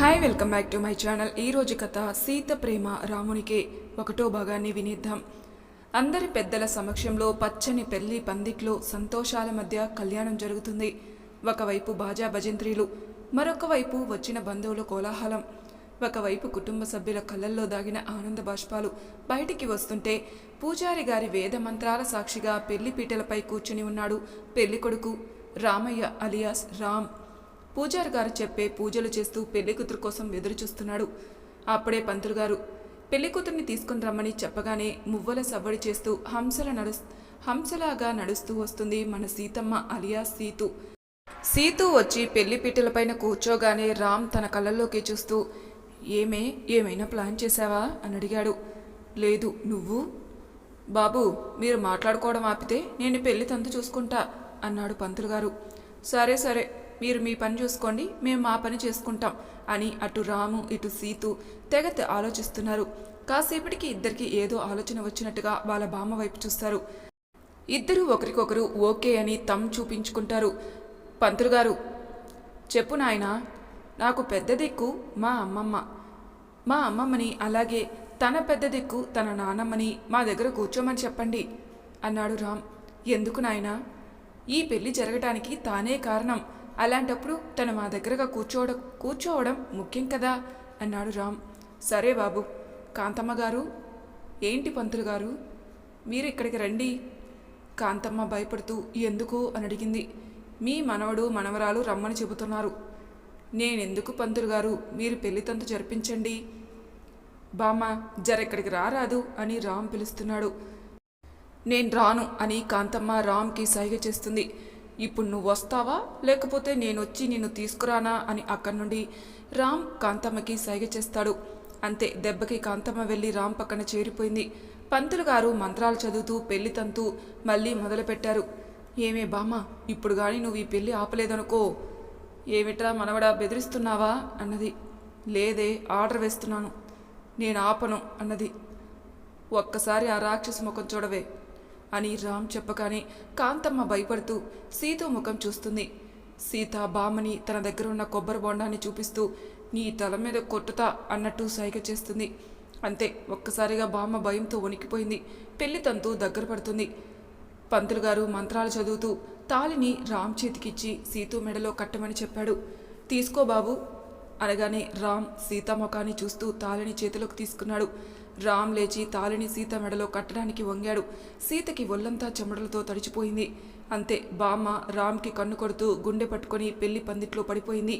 Hi welcome back to my channel ఈ రోజు కథ సీత ప్రేమ రామునికి ఒకటో భాగాన్ని వినిద్దాం. అందరి పెద్దల సమక్షంలో పచ్చని పెళ్ళి పందిట్లో సంతోషాల మధ్య కళ్యాణం జరుగుతుంది. ఒకవైపు బాజా భజంత్రీలు మరొక వైపు వచ్చిన బంధువుల కోలాహలం. ఒకవైపు కుటుంబ సభ్యుల కళ్ళల్లో దాగిన ఆనంద బాష్పాలు. బయటికి వస్తుంటే పూజారి గారి వేద మంత్రాల సాక్షిగా పెళ్ళి పీటలపై కూర్చుని ఉన్నాడు పెళ్ళి కొడుకు రామయ్య అలియాస్ రామ్. పూజారి గారు చెప్పే పూజలు చేస్తూ పెళ్ళి కూతురు కోసం ఎదురు చూస్తున్నాడు అప్పుడే పంతులు గారు పెళ్ళి కూతుర్ని తీసుకుని రమ్మని చెప్పగానే మువ్వల సవ్వడి చేస్తూ హంసల నడు హంసలాగా నడుస్తూ వస్తుంది మన సీతమ్మ అలియా సీతు. సీతు వచ్చి పెళ్ళి పీటలపైన కూర్చోగానే రామ్ తన కళ్ళల్లోకి చూస్తూ ఏమే ఏమైనా ప్లాన్ చేశావా? అని అడిగాడు. లేదు నువ్వు? బాబు మీరు మాట్లాడుకోవడం ఆపితే నేను పెళ్ళి తంతు చూసుకుంటా అన్నాడు పంతులు గారు. సరే సరే మీరు మీ పని చూసుకోండి మేము మా పని చేసుకుంటాం అని అటు రాము ఇటు సీతు తెగతి ఆలోచిస్తున్నారు. కాసేపటికి ఇద్దరికి ఏదో ఆలోచన వచ్చినట్టుగా వాళ్ళ బామ్మ వైపు చూస్తారు. ఇద్దరూ ఒకరికొకరు ఓకే అని తమ్ చూపించుకుంటారు. పంతులు గారు చెప్పు నాయనా నాకు పెద్ద దిక్కు మా అమ్మమ్మ. మా అమ్మమ్మని అలాగే తన పెద్ద దిక్కు తన నానమ్మని మా దగ్గర కూర్చోమని చెప్పండి అన్నాడు రామ్. ఎందుకు నాయనా? ఈ పెళ్ళి జరగటానికి తానే కారణం. అలాంటప్పుడు తను మా దగ్గరగా కూర్చోవడం కూర్చోవడం ముఖ్యం కదా అన్నాడు రామ్. సరే బాబు కాంతమ్మ గారు ఏంటి పంతులు గారు? మీరు ఇక్కడికి రండి. కాంతమ్మ భయపడుతూ ఎందుకు? అని అడిగింది. మీ మనవడు మనవరాలు రమ్మని చెబుతున్నారు. నేనెందుకు పంతులు గారు? మీరు పెళ్ళి తంతు జరిపించండి. బామ్మ జరెక్కడికి రారాదు అని రామ్ పిలుస్తున్నాడు. నేను రాను అని కాంతమ్మ రామ్కి సైగ చేస్తుంది. ఇప్పుడు నువ్వు వస్తావా? లేకపోతే నేను వచ్చి నిన్ను తీసుకురానా? అని అక్కడి నుండి రామ్ కాంతమ్మకి సైగ చేస్తాడు. అంతే దెబ్బకి కాంతమ్మ వెళ్ళి రామ్ పక్కన చేరిపోయింది. పంతులు గారు మంత్రాలు చదువుతూ పెళ్ళి తంతు మళ్ళీ మొదలుపెట్టారు. ఏమే బామ్మ ఇప్పుడు కానీ నువ్వు ఈ పెళ్ళి ఆపలేదనుకో. ఏమిట్రా మనవడా బెదిరిస్తున్నావా? అన్నది. లేదే ఆర్డర్ వేస్తున్నాను. నేను ఆపను అన్నది. ఒక్కసారి ఆ రాక్షసు ముఖం చూడవే. అని రామ్ చెప్పగానే కాంతమ్మ భయపడుతూ సీతో ముఖం చూస్తుంది. సీత బామని తన దగ్గర ఉన్న కొబ్బరి బొండాన్ని చూపిస్తూ నీ తల మీద కొట్టుతా అన్నట్టు సైగ చేస్తుంది. అంతే ఒక్కసారిగా బామ్మ భయంతో వణికిపోయింది. పెళ్ళి తంతు దగ్గర పడుతుంది. పంతులు గారు మంత్రాలు చదువుతూ తాలిని రామ్ చేతికిచ్చి సీతు మెడలో కట్టమని చెప్పాడు. తీసుకో బాబు అనగానే రామ్ సీత ముఖాన్ని చూస్తూ తాళిని చేతిలోకి తీసుకున్నాడు. రామ్ లేచి తాళిని సీత మెడలో కట్టడానికి వంగాడు. సీతకి ఒళ్ళంతా చెమటలతో తడిచిపోయింది. అంతే బామ్మ రామ్కి కన్ను కొడుతూ గుండె పట్టుకొని పెళ్ళి పందిట్లో పడిపోయింది.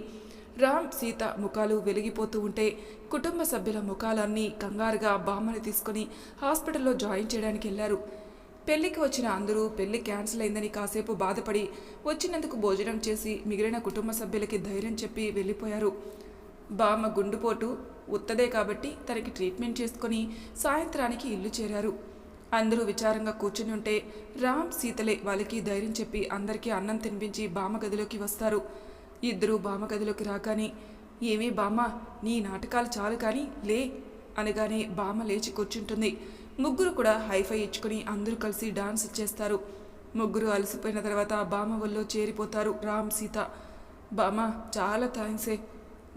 రామ్ సీత ముఖాలు వెలిగిపోతూ ఉంటే కుటుంబ సభ్యుల ముఖాలన్నీ కంగారుగా బామ్మని తీసుకొని హాస్పిటల్లో జాయిన్ చేయడానికి వెళ్ళారు పెళ్ళికి వచ్చిన అందరూ పెళ్ళి క్యాన్సిల్ అయిందని కాసేపు బాధపడి వచ్చినందుకు భోజనం చేసి మిగిలిన కుటుంబ సభ్యులకి ధైర్యం చెప్పి వెళ్ళిపోయారు. బామ్మ గుండుపోటు ఉత్తదే కాబట్టి తనకి ట్రీట్మెంట్ చేసుకొని సాయంత్రానికి ఇల్లు చేరారు. అందరూ విచారంగా కూర్చుని ఉంటే రామ్ సీతలే వాళ్ళకి ధైర్యం చెప్పి అందరికీ అన్నం తినిపించి బామ్మ గదిలోకి వస్తారు. ఇద్దరూ బామ్మ గదిలోకి రాగానే ఏమీ బామ్మ నీ నాటకాలు చాలు కానీ లే అనగానే బామ్మ లేచి కూర్చుంటుంది. ముగ్గురు కూడా హైఫై ఇచ్చుకుని అందరూ కలిసి డాన్స్ చేస్తారు. ముగ్గురు అలసిపోయిన తర్వాత బామ్మ వల్లో చేరిపోతారు రామ్ సీత. బామ్మ చాలా థ్యాంక్సే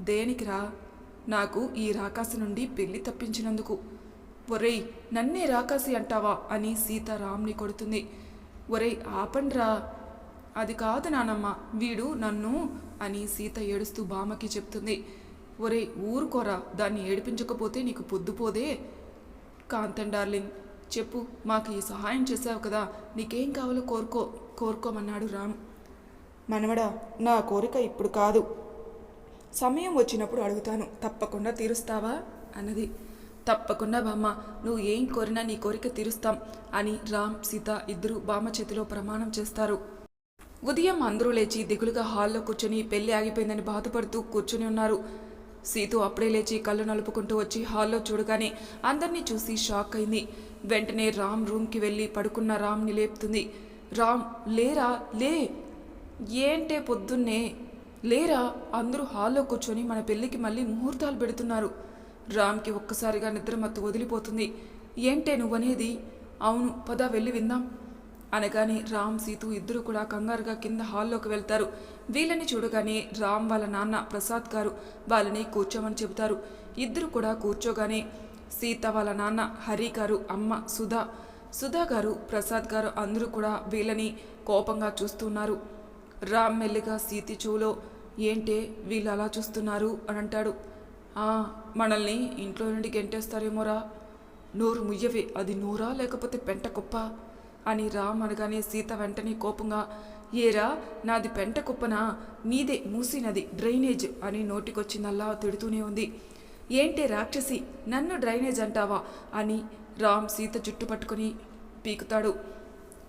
దేనికి రా? నాకు ఈ రాకాసి నుండి పెళ్ళి తప్పించినందుకు. ఒరేయ్ నన్నే రాకాసి అంటావా? అని సీత రామ్ని కొడుతుంది. ఒరేయ్ ఆపండ్రా. అది కాదు నానమ్మ వీడు నన్ను అని సీత ఏడుస్తూ బామకి చెప్తుంది. ఒరేయ్ ఊరుకోరా దాన్ని ఏడిపించకపోతే నీకు పొద్దుపోదే కాంతన్ డార్లింగ్ చెప్పు మాకు ఈ సహాయం చేసావు కదా నీకేం కావాలో కోరుకో కోరుకోమన్నాడు రామ్. మనవడా నా కోరిక ఇప్పుడు కాదు. సమయం వచ్చినప్పుడు అడుగుతాను తప్పకుండా తీరుస్తావా? అన్నది. తప్పకుండా బామ్మ నువ్వు ఏం కోరినా నీ కోరిక తీరుస్తాం అని రామ్ సీత ఇద్దరు బామ్మ చేతిలో ప్రమాణం చేస్తారు. ఉదయం అందరూ లేచి దిగులుగా హాల్లో కూర్చొని పెళ్ళి ఆగిపోయిందని బాధపడుతూ కూర్చొని ఉన్నారు. సీతు అప్పుడే లేచి కళ్ళు నలుపుకుంటూ వచ్చి హాల్లో చూడగానే అందరినీ చూసి షాక్ అయింది. వెంటనే రామ్ రూమ్కి వెళ్ళి పడుకున్న రామ్ని లేపుతుంది. రామ్ లేరా? లే! ఏంటే పొద్దున్నే? లేరా? అందరూ హాల్లో కూర్చొని మన పెళ్ళికి మళ్ళీ ముహూర్తాలు పెడుతున్నారు. రామ్కి ఒక్కసారిగా నిద్రమత్తు వదిలిపోతుంది. ఏంటే నువ్వనేది? అవును పద వెళ్ళి విందాం. అనగానే రామ్ సీతు ఇద్దరు కూడా కంగారుగా కింద హాల్లోకి వెళ్తారు. వీళ్ళని చూడగానే రామ్ వాళ్ళ నాన్న ప్రసాద్ గారు వాళ్ళని కూర్చోమని చెబుతారు. ఇద్దరు కూడా కూర్చోగానే సీత వాళ్ళ నాన్న హరి గారు అమ్మ సుధా సుధా గారు ప్రసాద్ గారు అందరూ కూడా వీళ్ళని కోపంగా చూస్తున్నారు. రామ్ మెల్లిగా సీతి చెవులో ఏంటే వీళ్ళు అలా చూస్తున్నారు అని అంటాడు. మనల్ని ఇంట్లో నుండి గెంటేస్తారేమోరా? నోరు ముయ్యవే అది నోరా లేకపోతే పెంట కుప్ప? అని రామ్ అనగానే సీత వెంటనే కోపంగా ఏరా నాది పెంట కుప్పనా? నీదే మూసినది డ్రైనేజ్ అని నోటికొచ్చిందల్లా తిడుతూనే ఉంది. ఏంటే రాక్షసి నన్ను డ్రైనేజ్ అంటావా? అని రామ్ సీత జుట్టు పట్టుకొని పీకుతాడు.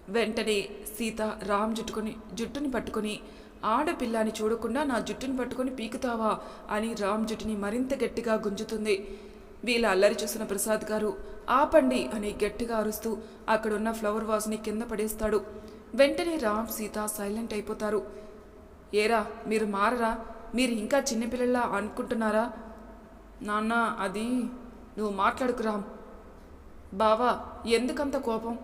వెంటనే సీత రామ్ జుట్టుకొని జుట్టుని పట్టుకొని ఆడపిల్లని చూడకుండా నా జుట్టుని పట్టుకొని పీకుతావా అని రామ్ జుట్టుని మరింత గట్టిగా గుంజుతుంది. వీళ్ళ అల్లరి చూసిన ప్రసాద్ గారు ఆపండి అని గట్టిగా అరుస్తూ అక్కడున్న ఫ్లవర్ వాజ్ని కింద పడేస్తాడు. వెంటనే రామ్ సీత సైలెంట్ అయిపోతారు. ఏరా మీరు మారరా? మీరు ఇంకా చిన్నపిల్లల్లా అనుకుంటున్నారా? నాన్న అది నువ్వు మాట్లాడుకు రామ్. బావా ఎందుకంత కోపం?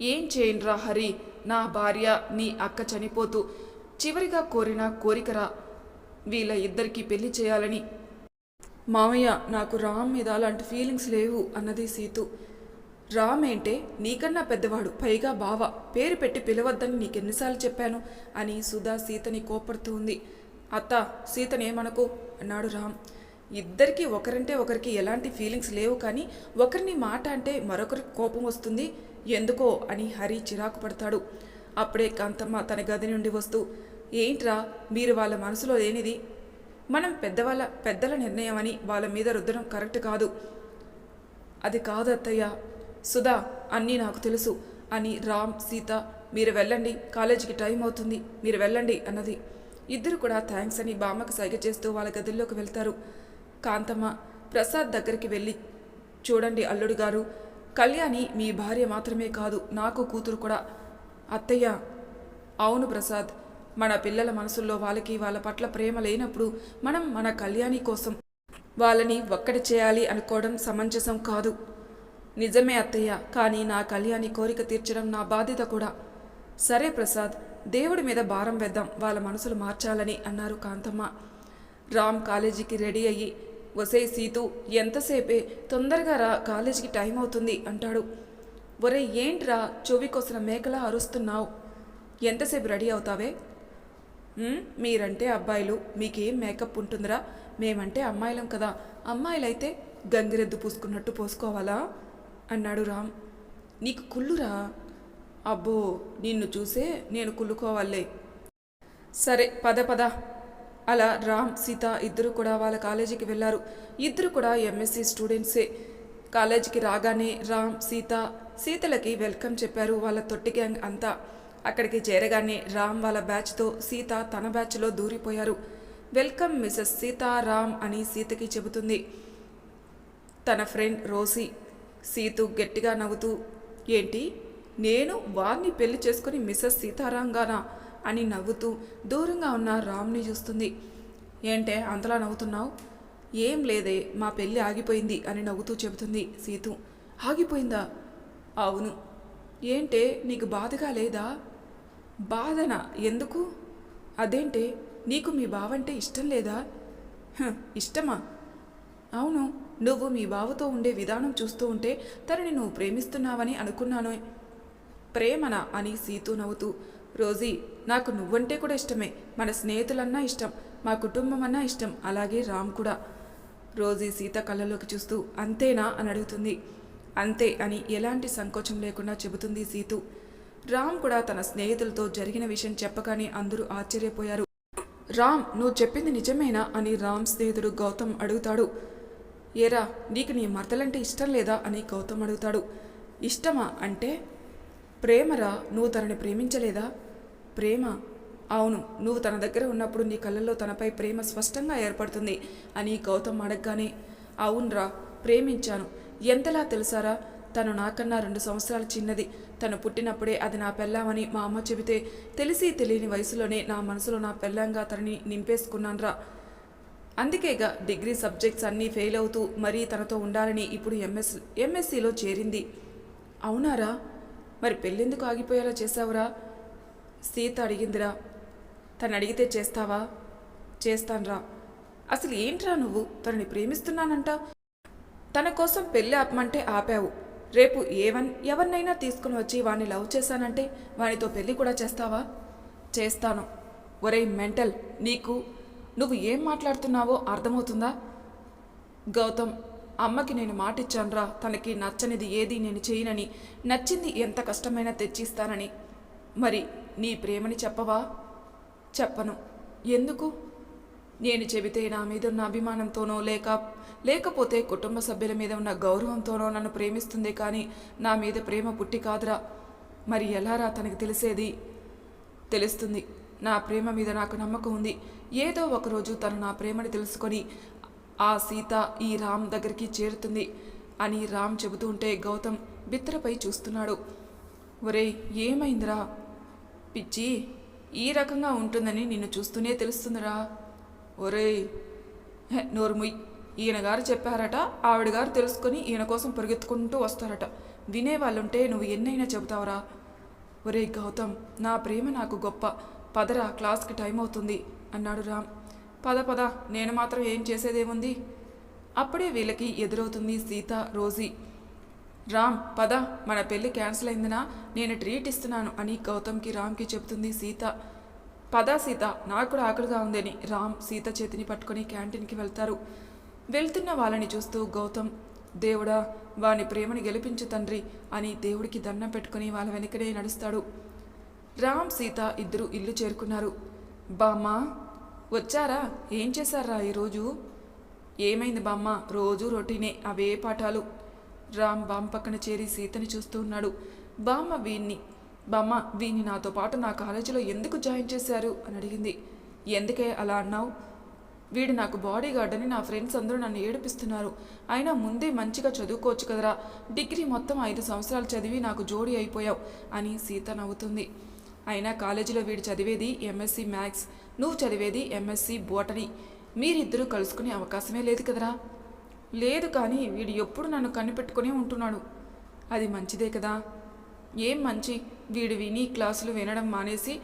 ఏం చేయండిరా హరి? నా భార్య నీ అక్క చనిపోతూ చివరిగా కోరిన కోరికరా వీళ్ళ ఇద్దరికి పెళ్ళి చేయాలని. మామయ్య నాకు రామ్ మీద అలాంటి ఫీలింగ్స్ లేవు అన్నది సీతు. రామ్ ఏంటే? నీకన్నా పెద్దవాడు పైగా బావ. పేరు పెట్టి పిలవద్దని నీకెన్నిసార్లు చెప్పాను అని సుధా సీతని కోపడుతూ ఉంది. అత్త సీతనేమనకు అన్నాడు రామ్. ఇద్దరికీ ఒకరంటే ఒకరికి ఎలాంటి ఫీలింగ్స్ లేవు కానీ ఒకరిని మాట అంటే మరొకరికి కోపం వస్తుంది. ఎందుకో అని హరి చిరాకు పడతాడు. అప్పుడే కాంతమ్మ తన గది నుండి వస్తూ ఏంట్రా మీరు వాళ్ళ మనసులో లేనిది? మనం పెద్దవాళ్ళ పెద్దల నిర్ణయం అని వాళ్ళ మీద రుద్దడం కరెక్ట్ కాదు. అది కాదు అత్తయ్య సుధా అన్నీ నాకు తెలుసు. అని రామ్ సీత మీరు వెళ్ళండి. కాలేజీకి టైం అవుతుంది. మీరు వెళ్ళండి అన్నది. ఇద్దరు కూడా థ్యాంక్స్ అని బామ్మకు సైగ చేస్తూ వాళ్ళ గదుల్లోకి వెళ్తారు. కాంతమ్మ ప్రసాద్ దగ్గరికి వెళ్ళి చూడండి అల్లుడు గారు కళ్యాణి మీ భార్య మాత్రమే కాదు నాకు కూతురు కూడా. అత్తయ్య అవును ప్రసాద్ మన పిల్లల మనసుల్లో వాళ్ళకి వాళ్ళ పట్ల ప్రేమ లేనప్పుడు మనం మన కళ్యాణి కోసం వాళ్ళని ఒక్కటి చేయాలి అనుకోవడం సమంజసం కాదు. నిజమే అత్తయ్య కానీ నా కళ్యాణి కోరిక తీర్చడం నా బాధ్యత కూడా. సరే ప్రసాద్ దేవుడి మీద భారం వేద్దాం వాళ్ళ మనసులు మార్చాలని అన్నారు కాంతమ్మ. రామ్ కాలేజీకి రెడీ అయ్యి వసే సీతు ఎంతసేపే తొందరగా రా కాలేజీకి టైం అవుతుంది అంటాడు. ఒరే ఏంట్రా చెవి కోసిన మేకలా అరుస్తున్నావు? ఎంతసేపు రెడీ అవుతావే? మీరంటే అబ్బాయిలు మీకేం మేకప్ ఉంటుందిరా? మేమంటే అమ్మాయిలం కదా. అమ్మాయిలైతే గంగిరెద్దు పూసుకున్నట్టు పోసుకోవాలా? అన్నాడు రామ్. నీకు కుళ్ళురా? అబ్బో నిన్ను చూసే నేను కుళ్ళుకోవాలే. సరే పద పద. అలా రామ్ సీత ఇద్దరు కూడా వాళ్ళ కాలేజీకి వెళ్ళారు. ఇద్దరు కూడా ఎంఎస్సి స్టూడెంట్సే. కాలేజీకి రాగానే రామ్ సీత సీతలకి వెల్కమ్ చెప్పారు వాళ్ళ తొట్టి గ్యాంగ్ అంతా. అక్కడికి చేరగానే రామ్ వాళ్ళ బ్యాచ్తో సీత తన బ్యాచ్లో దూరిపోయారు. వెల్కమ్ మిసెస్ సీతారామ్ అని సీతకి చెబుతుంది. తన ఫ్రెండ్ రోసీ సీతు గట్టిగా నవ్వుతూ ఏంటి? నేను వారిని పెళ్ళి చేసుకుని మిస్సెస్ సీతారాంగానా? అని నవ్వుతూ దూరంగా ఉన్న రామ్ని చూస్తుంది. ఏంటే అంతలా నవ్వుతున్నావు? ఏం లేదే మా పెళ్ళి ఆగిపోయింది అని నవ్వుతూ చెబుతుంది సీతు. ఆగిపోయిందా? అవును. ఏంటే నీకు బాధగా లేదా? బాధనా? ఎందుకు? అదేంటే నీకు మీ బావంటే ఇష్టం లేదా? ఇష్టమా? అవును నువ్వు మీ బావతో ఉండే విధానం చూస్తూ ఉంటే తనని నువ్వు ప్రేమిస్తున్నావని అనుకున్నాను. ప్రేమన? అని సీతు నవ్వుతూ. రోజీ నాకు నువ్వంటే కూడా ఇష్టమే. మన స్నేహితులన్నా ఇష్టం మా కుటుంబం అన్నా ఇష్టం. అలాగే రామ్ కూడా. రోజీ సీత కళ్ళలోకి చూస్తూ అంతేనా? అని అడుగుతుంది. అంతే అని ఎలాంటి సంకోచం లేకుండా చెబుతుంది సీతు. రామ్ కూడా తన స్నేహితులతో జరిగిన విషయం చెప్పగానే అందరూ ఆశ్చర్యపోయారు. రామ్ నువ్వు చెప్పింది నిజమేనా? అని రామ్ స్నేహితుడు గౌతమ్ అడుగుతాడు. ఏరా నీకు నీ మరదలంటే ఇష్టం లేదా? అని గౌతమ్ అడుగుతాడు. ఇష్టమా అంటే ప్రేమరా? నువ్వు తనని ప్రేమించలేదా? ప్రేమ అవును నువ్వు తన దగ్గర ఉన్నప్పుడు నీ కళ్ళల్లో తనపై ప్రేమ స్పష్టంగా ఏర్పడుతుంది అని గౌతమ్ అడగగానే అవునరా ప్రేమించాను. ఎంతలా తెలుసారా? తను నాకన్నా రెండు సంవత్సరాలు చిన్నది. తను పుట్టినప్పుడే అది నా పెళ్ళామని మా అమ్మ చెబితే తెలిసి తెలియని వయసులోనే నా మనసులో నా పెళ్ళంగా తనని నింపేసుకున్నాన్రా. అందుకేగా డిగ్రీ సబ్జెక్ట్స్ అన్నీ ఫెయిల్ అవుతూ మరీ తనతో ఉండాలని ఇప్పుడు ఎంఎస్ ఎంఎస్సిలో చేరింది. అవునారా? మరి పెళ్ళెందుకు ఆగిపోయేలా చేశావురా? సీత అడిగిందిరా. తను అడిగితే చేస్తావా? చేస్తాన్రా. అసలు ఏంట్రా నువ్వు? తనని ప్రేమిస్తున్నానంట. తన కోసం పెళ్ళి ఆపమంటే ఆపావు. రేపు ఏవన్ ఎవరినైనా తీసుకుని వచ్చి వాణ్ణి లవ్ చేశానంటే వానితో పెళ్ళి కూడా చేస్తావా? చేస్తాను. ఒరేయ్ మెంటల్ నీకు నువ్వు ఏం మాట్లాడుతున్నావో అర్థమవుతుందా? గౌతమ్ అమ్మకి నేను మాటిచ్చానురా. తనకి నచ్చనిది ఏది నేను చేయనని. నచ్చింది ఎంత కష్టమైనా తెచ్చిస్తానని. మరి నీ ప్రేమని చెప్పవా? చెప్పను. ఎందుకు? నేను చెబితే నా మీద ఉన్న అభిమానంతోనో లేక లేకపోతే కుటుంబ సభ్యుల మీద ఉన్న గౌరవంతోనో నన్ను ప్రేమిస్తుంది కానీ నా మీద ప్రేమ పుట్టి కాదురా. మరి ఎలారా తనకి తెలిసేది? తెలుస్తుంది. నా ప్రేమ మీద నాకు నమ్మకం ఉంది. ఏదో ఒకరోజు తను నా ప్రేమని తెలుసుకొని ఆ సీత ఈ రామ్ దగ్గరికి చేరుతుంది అని రామ్ చెబుతూ ఉంటే గౌతమ్ బిత్తరపై చూస్తున్నాడు. ఒరే ఏమైందిరా? పిచ్చి. ఈ రకంగా ఉంటుందని నిన్ను చూస్తూనే తెలుస్తుందిరా. ఒరేయ్ హె, నోరుముయ్ ఈయన గారు చెప్పారట ఆవిడ గారు తెలుసుకొని ఈయన కోసం పరిగెత్తుకుంటూ వస్తారట. వినేవాళ్ళుంటే నువ్వు ఎన్నైనా చెబుతావురా. ఒరే గౌతమ్ నా ప్రేమ నాకు గొప్ప. పదరా క్లాస్కి టైం అవుతుంది అన్నాడు రామ్. పద పద నేను మాత్రం ఏం చేసేదేముంది? అప్పుడే వీళ్ళకి ఎదురవుతుంది సీత రోజీ. రామ్ పద మన పెళ్ళి క్యాన్సిల్ అయిందినా నేను ట్రీట్ ఇస్తున్నాను అని గౌతమ్కి రామ్కి చెబుతుంది సీత. పద సీత నాకు కూడా ఆకలిగా ఉందని రామ్ సీత చేతిని పట్టుకొని క్యాంటీన్కి వెళ్తారు. వెళ్తున్న వాళ్ళని చూస్తూ గౌతమ్ దేవుడా వాని ప్రేమని గెలిపించు తండ్రి అని దేవుడికి దండం పెట్టుకుని వాళ్ళ వెనకనే నడుస్తాడు. రామ్ సీత ఇద్దరు ఇల్లు చేరుకున్నారు. బామ్మ వచ్చారా? ఏం చేశారా ఈరోజు? ఏమైంది బామ్మ? రోజు రొటీనే అవే పాఠాలు. రామ్ బామ్ పక్కన చేరి సీతని చూస్తూ ఉన్నాడు. బామ్మ వీణ్ణి. బామ్మ వీణ్ణి నాతో పాటు నా కాలేజీలో ఎందుకు జాయిన్ చేశారు? అని అడిగింది. ఎందుకే అలా అన్నావు? వీడు నాకు బాడీ గార్డ్ అని నా ఫ్రెండ్స్ అందరూ నన్ను ఏడిపిస్తున్నారు. అయినా ముందే మంచిగా చదువుకోవచ్చు కదరా. డిగ్రీ మొత్తం ఐదు సంవత్సరాలు చదివి నాకు జోడీ అయిపోయావు అని సీత నవ్వుతుంది. అయినా కాలేజీలో వీడు చదివేది ఎంఎస్సి మ్యాథ్స్. నువ్వు చదివేది ఎంఎస్సి బోటనీ. మీరిద్దరూ కలుసుకునే అవకాశమే లేదు కదరా. లేదు కానీ వీడు ఎప్పుడు నన్ను కనిపెట్టుకునే ఉంటున్నాడు. అది మంచిదే కదా. ఏం మంచి? వీడు విని క్లాసులు వినడం మానేసి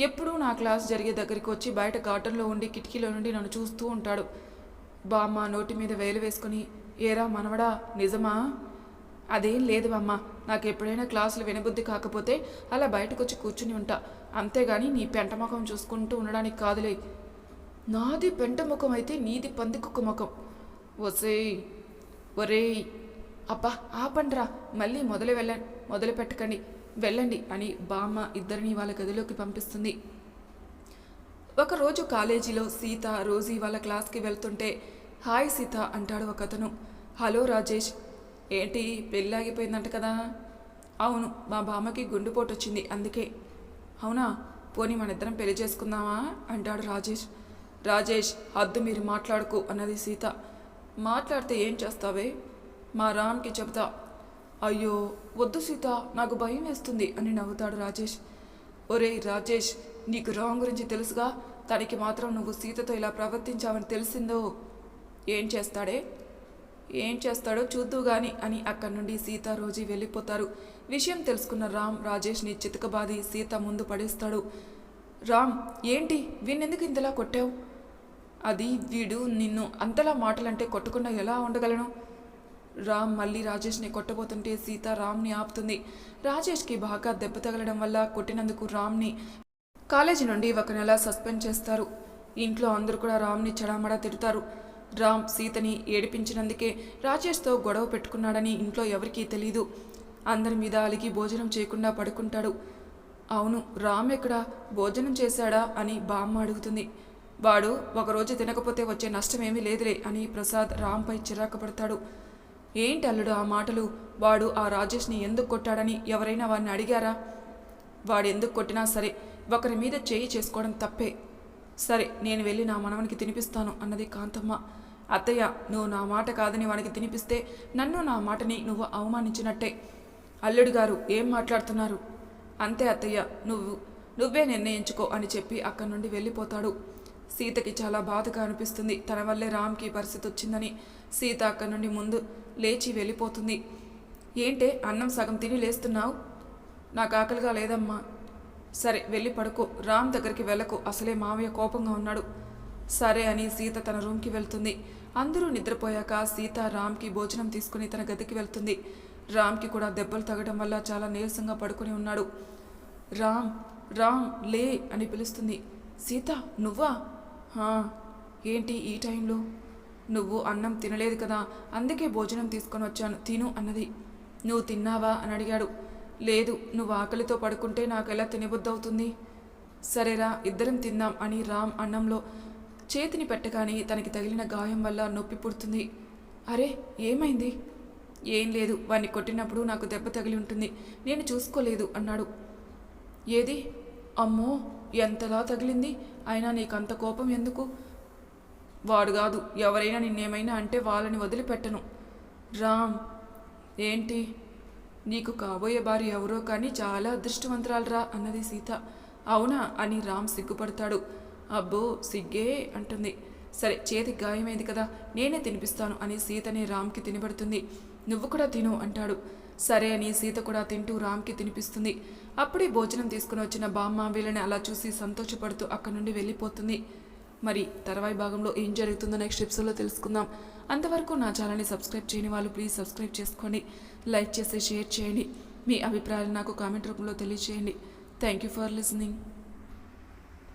ఎప్పుడూ నా క్లాస్ జరిగే దగ్గరికి వచ్చి బయట గార్డెన్లో ఉండి కిటికీలో నుండి నన్ను చూస్తూ ఉంటాడు. బామ్మ నోటి మీద వేలు వేసుకుని ఏరా మనవడా నిజమా? అదేం లేదు బామ్మ. నాకు ఎప్పుడైనా క్లాసులు వినబుద్ధి కాకపోతే అలా బయటకు వచ్చి కూర్చుని ఉంటా. అంతేగాని నీ పెంట ముఖం చూసుకుంటూ ఉండడానికి కాదులే. నాది పెంట ముఖం అయితే నీది పందికొక్క ముఖం. ఒసేయ్ ఒరేయ్. అబ్బా ఆపండ్రా. మళ్ళీ మొదలు వెళ్ళ మొదలు పెట్టకండి. వెళ్ళండి అని బామ్మ ఇద్దరిని వాళ్ళ గదిలోకి పంపిస్తుంది. ఒకరోజు కాలేజీలో సీత రోజీ వాళ్ళ క్లాస్కి వెళ్తుంటే హాయ్ సీత అంటాడు ఒకతను హలో రాజేష్. ఏంటి పెళ్ళి ఆగిపోయిందంట కదా? అవును మా బామ్మకి గుండెపోటు వచ్చింది అందుకే. అవునా? పోనీ మన ఇద్దరం పెళ్ళి చేసుకుందామా? అంటాడు రాజేష్. రాజేష్ హద్దు మీరు మాట్లాడుకో అన్నది సీత. మాట్లాడితే ఏం చేస్తావే? మా రామ్కి చెబుతా అయ్యో వద్దు సీత నాకు భయం వేస్తుంది అని నవ్వుతాడు రాజేష్. ఒరేయ్ రాజేష్ నీకు రామ్ గురించి తెలుసుగా? తనకి మాత్రం నువ్వు సీతతో ఇలా ప్రవర్తించావని తెలిసిందో? ఏం చేస్తాడే? ఏం చేస్తాడో చూద్దు గాని అని అక్కడి నుండి సీత రోజీ వెళ్ళిపోతారు. విషయం తెలుసుకున్న రామ్ రాజేష్ని చితకబాది సీత ముందు పడేస్తాడు. రామ్ ఏంటి? వీణెందుకు ఇంతలా కొట్టావు? అది వీడు నిన్ను అంతలా మాటలంటే కొట్టకుండా ఎలా ఉండగలను? రామ్ మళ్ళీ రాజేష్ని కొట్టబోతుంటే సీత రామ్ని ఆపుతుంది. రాజేష్కి బాగా దెబ్బ తగలడం వల్ల కొట్టినందుకు రామ్ని కాలేజీ నుండి ఒక నెల సస్పెండ్ చేస్తారు. ఇంట్లో అందరూ కూడా రామ్ని చడామడా తిడతారు. రామ్ సీతని ఏడిపించినందుకే రాజేష్తో గొడవ పెట్టుకున్నాడని ఇంట్లో ఎవరికీ తెలీదు. అందరి మీద అలిగి భోజనం చేయకుండా పడుకుంటాడు. అవును రామ్ ఎక్కడ? భోజనం చేశాడా? అని బామ్మ అడుగుతుంది. వాడు ఒకరోజు తినకపోతే వచ్చే నష్టమేమీ లేదులే అని ప్రసాద్ రామ్పై చిరాకు పడతాడు ఏంటి అల్లుడు ఆ మాటలు? వాడు ఆ రాజేష్ని ఎందుకు కొట్టాడని ఎవరైనా వాడిని అడిగారా? వాడు ఎందుకు కొట్టినా సరే ఒకరి మీద చేయి చేసుకోవడం తప్పే. సరే నేను వెళ్ళి నా మనవనికి తినిపిస్తాను అన్నది కాంతమ్మ. అత్తయ్య నువ్వు నా మాట కాదని వాడికి తినిపిస్తే నన్ను నా మాటని నువ్వు అవమానించినట్టే. అల్లుడు గారు ఏం మాట్లాడుతున్నారు? అంతే అత్తయ్య నువ్వు నువ్వే నిర్ణయించుకో అని చెప్పి అక్కడి నుండి వెళ్ళిపోతాడు. సీతకి చాలా బాధగా అనిపిస్తుంది. తన వల్లే రామ్కి పరిస్థితి వచ్చిందని సీత అక్కడి నుండి ముందు లేచి వెళ్ళిపోతుంది. ఏంటే అన్నం సగం తిని లేస్తున్నావు? నాకు ఆకలిగా లేదమ్మా. సరే వెళ్ళి పడుకో. రామ్ దగ్గరికి వెళ్ళకు. అసలే మావయ్య కోపంగా ఉన్నాడు. సరే అని సీత తన రూమ్కి వెళ్తుంది. అందరూ నిద్రపోయాక సీత రామ్కి భోజనం తీసుకుని తన గదికి వెళ్తుంది. రామ్కి కూడా దెబ్బలు తగ్గడం వల్ల చాలా నీరసంగా పడుకుని ఉన్నాడు. రామ్ రామ్ లే అని పిలుస్తుంది. సీత నువ్వా? ఏంటి ఈ టైంలో? నువ్వు అన్నం తినలేదు కదా అందుకే భోజనం తీసుకొని వచ్చాను తిను అన్నది. నువ్వు తిన్నావా? అని అడిగాడు. లేదు నువ్వు ఆకలితో పడుకుంటే నాకు ఎలా తినబుద్దవుతుంది సరేరా ఇద్దరం తిందాం అని రామ్ అన్నంలో చేతిని పెట్టగానే తనకి తగిలిన గాయం వల్ల నొప్పి పుడుతుంది. అరే ఏమైంది? ఏం లేదు వాణ్ణి కొట్టినప్పుడు నాకు దెబ్బ తగిలి ఉంటుంది నేను చూసుకోలేదు అన్నాడు. ఏది? అమ్మో ఎంతలా తగిలింది? అయినా నీకంత కోపం ఎందుకు? వాడు కాదు ఎవరైనా నిన్నేమైనా అంటే వాళ్ళని వదిలిపెట్టను. రామ్ ఏంటి? నీకు కాబోయే భార్య ఎవరో కానీ చాలా అదృష్టవంతురాలరా అన్నది సీత. అవునా? అని రామ్ సిగ్గుపడతాడు. అబ్బో సిగ్గే అంటుంది. సరే చేతికి గాయమైంది కదా నేనే తినిపిస్తాను అని సీతనే రామ్కి తినబడుతుంది నువ్వు కూడా తిను అంటాడు. సరే అని సీత కూడా తింటూ రామ్కి తినిపిస్తుంది. అప్పుడే భోజనం తీసుకుని వచ్చిన బామ్మ వీళ్ళని అలా చూసి సంతోషపడుతూ అక్కడి నుండి వెళ్ళిపోతుంది. మరి తర్వాయి భాగంలో ఏం జరుగుతుందో నెక్స్ట్ ఎపిసోడ్లో తెలుసుకుందాం. అంతవరకు నా ఛానల్ని సబ్స్క్రైబ్ చేయని వాళ్ళు ప్లీజ్ సబ్స్క్రైబ్ చేసుకోండి. లైక్ చేసి షేర్ చేయండి. మీ అభిప్రాయాలు నాకు కామెంట్ రూపంలో తెలియజేయండి థ్యాంక్ యూ ఫర్ లిసనింగ్